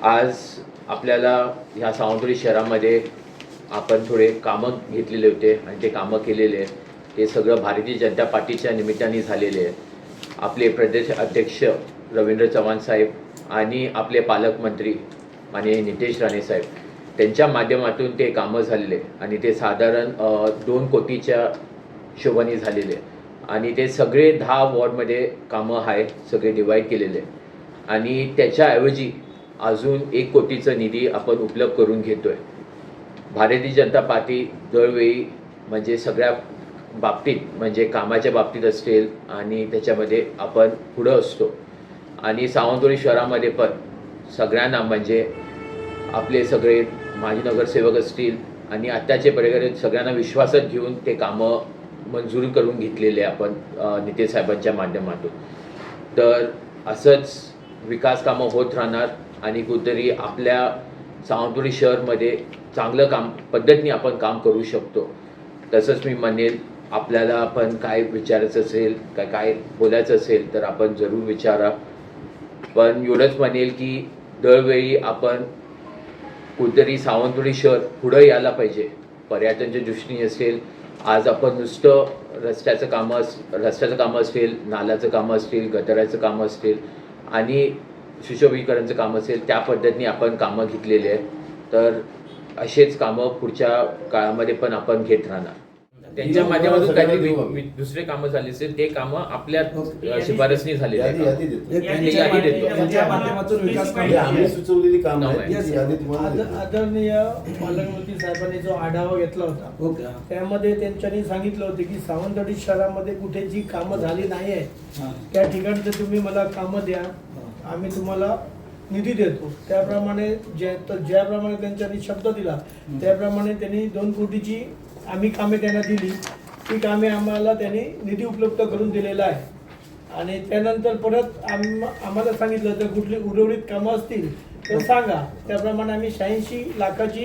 आज आपल्याला ह्या सावंतवाडी शहरामध्ये आपण थोडे कामं घेतलेले होते आणि ते कामं केलेले ते सगळं भारतीय जनता पार्टीच्या निमित्ताने झालेले आहे आपले प्रदेश अध्यक्ष रवींद्र चव्हाण साहेब आणि आपले पालकमंत्री माननीय नितेश राणे साहेब त्यांच्या माध्यमातून ते कामं झालेले आणि ते साधारण दोन कोटीच्या हिशोबाने झालेले आणि ते सगळे दहा वॉर्डमध्ये कामं आहे सगळे डिवाईड केलेले आणि त्याच्याऐवजी अजून एक कोटीचा निधी आपण उपलब्ध करून घेतोय. भारतीय जनता पार्टी दरवेळी म्हणजे सगळ्या बाबतीत म्हणजे कामाच्या बाबतीत असेल आणि त्याच्यामध्ये आपण पुढं असतो. आणि सावंतवाडी शहरामध्ये पण सगळ्यांना म्हणजे आपले सगळे माजी नगरसेवक असतील आणि आत्ताचे पर्यटक सगळ्यांना विश्वासात घेऊन ते कामं मंजूर करून घेतलेले आपण अ, नितेश साहेबांच्या माध्यमातून. तर असंच विकास कामं होत राहणार. आणि कुठेतरी आपल्या सावंतवाडी शहरमध्ये चांगलं काम पद्धतीने आपण काम करू शकतो. तसंच मी म्हणेल आपल्याला पण काय विचारायचं असेल काय काय बोलायचं असेल तर आपण जरूर विचारा. पण एवढंच म्हणेल की दरवेळी आपण कुठेतरी सावंतवाडी शहर पुढं यायला पाहिजे. पर्यटनच्या दृष्टीने असेल आज आपण नुसतं रस्त्याचं कामं अस रस्त्याचं कामं असतील नाल्याचं कामं असतील गटाराचं कामं असतील आणि सुशोभीकरणचं काम असेल त्या पद्धतीने आपण कामं घेतलेली आहेत. तर असेच कामं पुढच्या काळामध्ये पण आपण घेत राहणार. त्यांच्या माध्यमातून काहीतरी वि- दुसरे कामं झाले असेल ते कामं आपल्या शिफारसनी हे आद- देतो. आदरणीय पालकमंत्री साहेबांनी जो आढावा घेतला होता ओके त्यामध्ये त्यांच्यानी सांगितलं होतं की सावंतवाडी शहरामध्ये कुठे जी कामं झाली नाही आहे हा. त्या ठिकाणचं तुम्ही मला कामं द्या. आम्ही तुम्हाला निधी देतो. त्याप्रमाणे ज्या तर ज्याप्रमाणे त्यांच्यानी शब्द दिला त्याप्रमाणे त्यांनी दोन कोटीची आम्ही कामे त्यांना दिली. ती कामे आम्हाला त्यांनी निधी उपलब्ध करून दिलेला आहे. आणि त्यानंतर परत आम आम्हाला सांगितलं जर कुठली उर्वरित कामं असतील तर सांगा. त्याप्रमाणे आम्ही शहाऐंशी लाखाची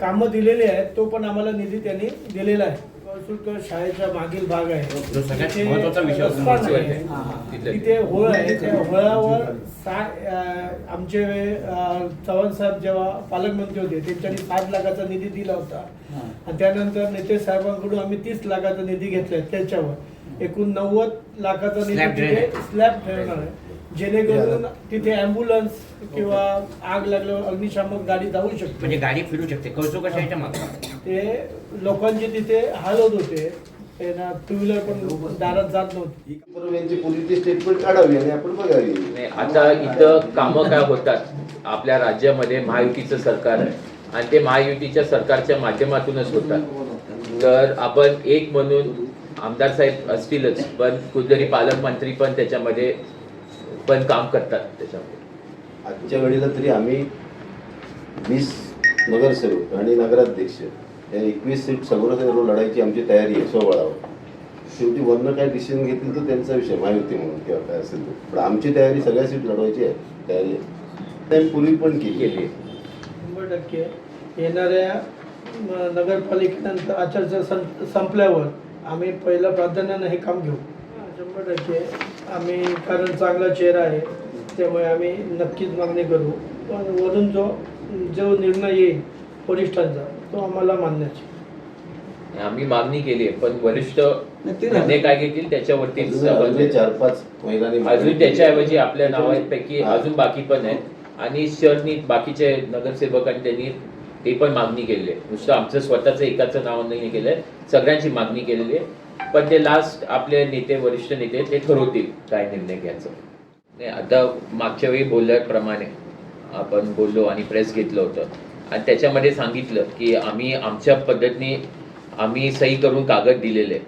कामं दिलेली आहेत तो पण आम्हाला निधी त्यांनी दिलेला आहे. शाळेच्या मागील भाग आहे जो सगळ्यात तिथे महत्त्वाचा विषय होता रस्ता महत्त्वाचा नाही आहे. हा, हा. तिथलं. तिथे होळ आहे त्या होळावर अं, आमचे अं, चव्हाण साहेब जेव्हा पालकमंत्री होते त्यांच्यानी साठ लाखाचा निधी दिला होता हा. आणि त्यानंतर नितेश साहेबांकडून आम्ही तीस लाखाचा निधी घेतलाय त्याच्यावर एकूण नव्वद लाखाचा निधी Slab तिथे drainage. स्लॅब ठेवणार आहे जेणेकरून तिथे अँब्युलन्स किंवा आग लागल्यावर अग्निशामक गाडी जाऊ शकते. म्हणजे गाडी फिरू शकते. कौतुक कशाच्या मागं? ते लोकांचे तिथे हाल होत. होते त्यांना टू व्हीलर पण दारात जात नव्हती. ही बरोबर यांची पोलिसची स्टेटमेंट काढावी आणि आपण बघावी. नाही, आता इथं कामं काय होतात? आपल्या राज्यामध्ये महायुतीचं सरकार आहे. आणि ते महायुतीच्या सरकारच्या माध्यमातूनच होतात. तर आपण एक म्हणून आमदार साहेब असतीलच पण कुठेतरी पालकमंत्री पण त्याच्यामध्ये पण काम करतात त्याच्यामध्ये. आजच्या वेळेला तरी आम्ही वीस नगरसेवक आणि नगराध्यक्ष या एकवीस सीट सगळं लढायची आमची तयारी आहे स्वबळावर शेवटी वरनं काय डिसिजन घेतील तर त्यांचा विषय महायुती म्हणून किंवा काय असेल तो. पण आमची तयारी सगळ्या सीट लढवायची आहे तयारी आहे. त्या पूर्वी पण केली केली शंभर टक्के. येणाऱ्या नगरपालिकेनंतर आचारसंहिता संपल्यावर आम्ही पहिलं प्राधान्यानं हे काम घेऊ. शंभर टक्के आम्ही कारण चांगला चेहरा आहे त्यामुळे आम्ही नक्कीच मागणी करू. पण वरून जो जो निर्णय येईल वरिष्ठांचा तो आम्हाला मान्याच. आम्ही मागणी केली आहे पण वरिष्ठ निर्णय काय घेतील अजून चार पाच महिलांनी अजून त्याच्याऐवजी आपल्या नावापैकी अजून बाकी पण आहेत. आणि शहरनी बाकीचे नगरसेवकांनी त्यांनी ते पण मागणी केलेली आहे. नुसतं आमचं स्वतःचं एकाचं नाव नाही केलंय सगळ्यांची मागणी केलेली आहे. पण ते लास्ट आपले नेते वरिष्ठ नेते ते ठरवतील काय निर्णय घ्यायचं. नाही आता मागच्या वेळी बोलल्याप्रमाणे आपण बोललो आणि प्रेस घेतलं होतं. आणि त्याच्यामध्ये सांगितलं की आम्ही आमच्या पद्धतीने आम्ही सही करून कागद दिलेले.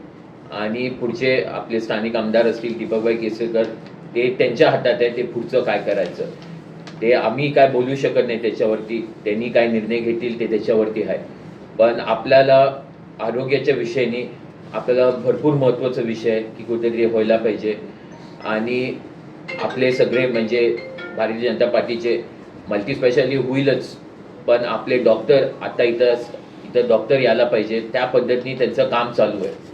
आणि पुढचे आपले स्थानिक आमदार असतील दीपकभाई केसरकर ते त्यांच्या हातात आहे ते पुढचं काय करायचं? ते आम्ही काय बोलू शकत नाही त्याच्यावरती त्यांनी काय निर्णय घेतील ते त्याच्यावरती आहे. पण आपल्याला आरोग्याच्या विषयाने आपल्याला भरपूर महत्त्वाचा विषय आहे की कुठेतरी व्हायला पाहिजे. आणि आपले सगळे म्हणजे भारतीय जनता पार्टीचे मल्टीस्पेशालिटी होईलच पण आपले डॉक्टर आता इथं इथं डॉक्टर यायला पाहिजे. त्या पद्धतीने त्यांचं काम चालू आहे.